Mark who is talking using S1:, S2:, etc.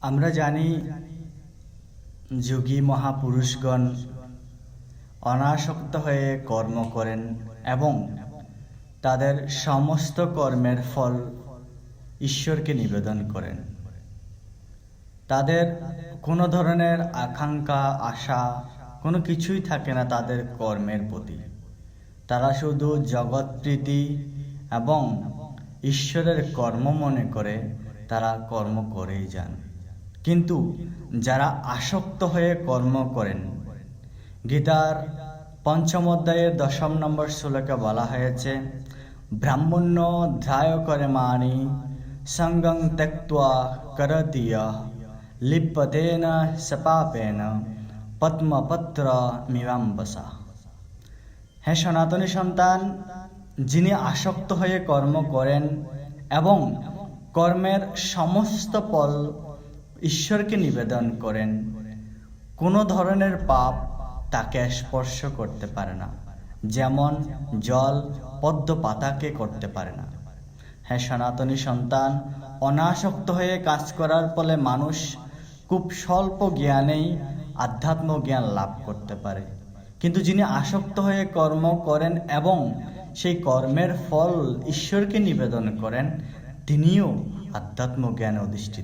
S1: আমরা জানি যোগী মহাপুরুষগণ অনাসক্ত হয়ে কর্ম করেন এবং তাদের সমস্ত কর্মের ফল ঈশ্বরকে নিবেদন করেন। তাদের কোনো ধরনের আকাঙ্ক্ষা, আশা, কোনো কিছুই থাকে না তাদের কর্মের প্রতি। তারা শুধু জগৎপ্রীতি এবং ঈশ্বরের কর্ম মনে করে তারা কর্ম করেই যান। কিন্তু যারা আসক্ত হয়ে কর্ম করেন, গীতার পঞ্চম অধ্যায়ের দশম নম্বর শ্লোকে বলা হয়েছে, ব্রাহ্মণ্য ধ্যায় করে মানি, সঙ্গং ত্যক্ত্বা করতীয়, লিপ্যতেন সপাপেন পদ্মপত্র মিবাম্বসা হ্যাঁ সনাতনী সন্তান, যিনি আসক্ত হয়ে কর্ম করেন এবং কর্মের সমস্ত ফল ঈশ্বরকে নিবেদন করেন, কোনো ধরনের পাপ তাকে স্পর্শ করতে পারে না, যেমন জল পদ্ম পাতাকে করতে পারে না। হ্যাঁ সনাতনী সন্তান, অনাসক্ত হয়ে কাজ করার ফলে মানুষ খুব স্বল্প জ্ঞানেই আধ্যাত্ম জ্ঞান লাভ করতে পারে। কিন্তু যিনি আসক্ত হয়ে কর্ম করেন এবং সেই কর্মের ফল ঈশ্বরকে নিবেদন করেন, তিনিও আধ্যাত্ম জ্ঞানে অধিষ্ঠিত।